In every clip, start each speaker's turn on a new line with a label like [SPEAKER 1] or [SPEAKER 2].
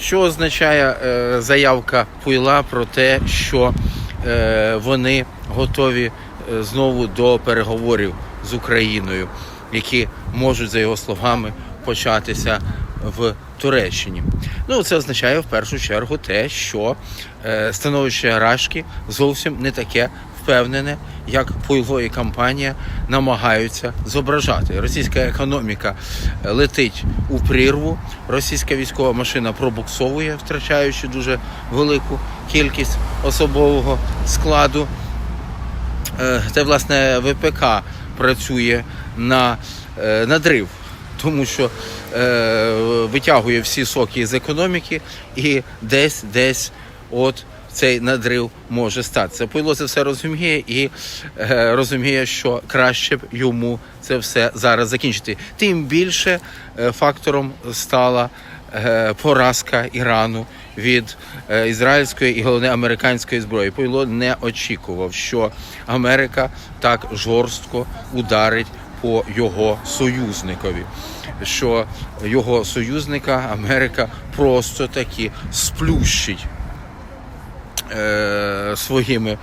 [SPEAKER 1] Що означає е, заявка Пуйла про те, що е, вони готові е, знову до переговорів з Україною, які можуть, за його словами, початися в Туреччині. Ну, це означає в першу чергу те, що становище Рашки зовсім не таке впевнене, як Пуйло і компанія намагаються зображати. Російська економіка е, летить у прірву, російська військова машина пробуксовує, втрачаючи дуже велику кількість особового складу. Е, Та власне ВПК працює на е, надрив, тому що е, витягує всі соки з економіки і десь десь от цей надрив може статися. Пойло це все розуміє і е, розуміє, що краще б йому це все зараз закінчити. Тим більше е, фактором стала е, поразка Ірану від е, ізраїльської і головне американської зброї. Пойло не очікував, що Америка так жорстко ударить по його союзникові. Що його союзника Америка просто таки сплющить е, своїми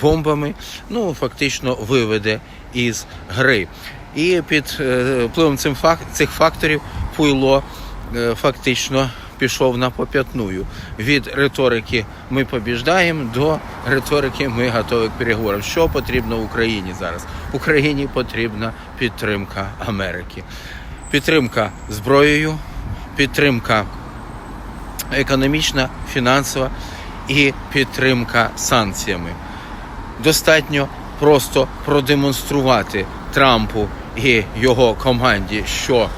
[SPEAKER 1] бомбами, ну фактично виведе із гри. І під е, впливом цим цих факторів Пуйло е, фактично пішов на поп'ятную. Від риторики ми побіждаємо до риторики ми готові к переговорам. Що потрібно Україні зараз? Україні потрібна підтримка Америки. Підтримка зброєю, підтримка економічна, фінансова і підтримка санкціями. Достатньо просто продемонструвати Трампу і його команді, що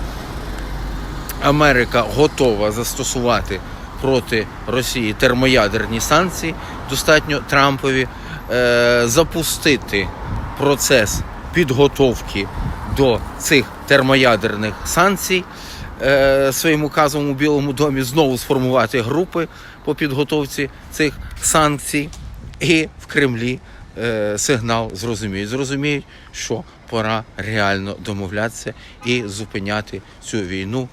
[SPEAKER 1] Америка готова застосувати проти Росії термоядерні санкції. Достатньо Трампові е, запустити процес підготовки до цих термоядерних санкцій е, своїм указом у Білому домі знову сформувати групи по підготовці цих санкцій, і в Кремлі е, сигнал зрозуміють. Зрозуміють, що пора реально домовлятися і зупиняти цю війну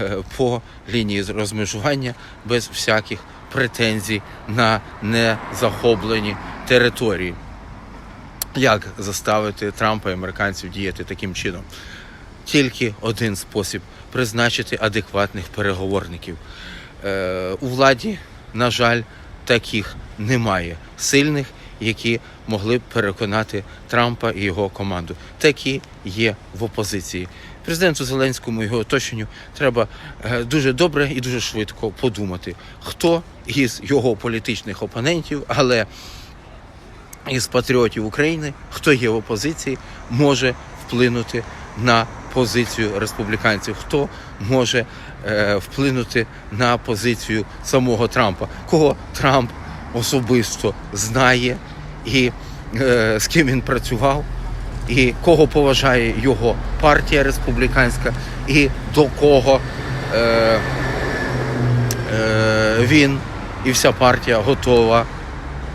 [SPEAKER 1] е, по лінії розмежування без всяких претензій на незахоплені території. Як заставити Трампа і американців діяти таким чином? Тільки один спосіб призначити адекватних переговорників. Е, у владі, на жаль, таких немає сильних, які могли б переконати Трампа і його команду. Такі є в опозиції. Президенту Зеленському і його оточенню треба е, дуже добре і дуже швидко подумати, хто із його політичних опонентів, але із патріотів України, хто є в опозиції, може вплинути на позицію республіканців, хто може е, вплинути на позицію самого Трампа, кого Трамп особисто знає, і е, з ким він працював, і кого поважає його партія республіканська, і до кого е, е, він і вся партія готова,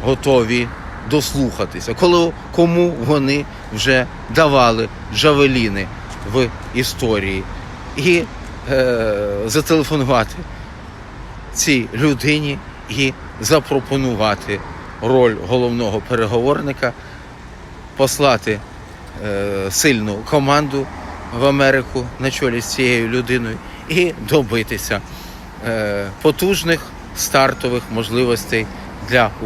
[SPEAKER 1] готові дослухатися, коли кому вони вже давали джавеліни в історії, і е, зателефонувати цій людині і запропонувати роль головного переговорника, послати е, сильну команду в Америку на чолі з цією людиною і добитися е, потужних стартових можливостей для України.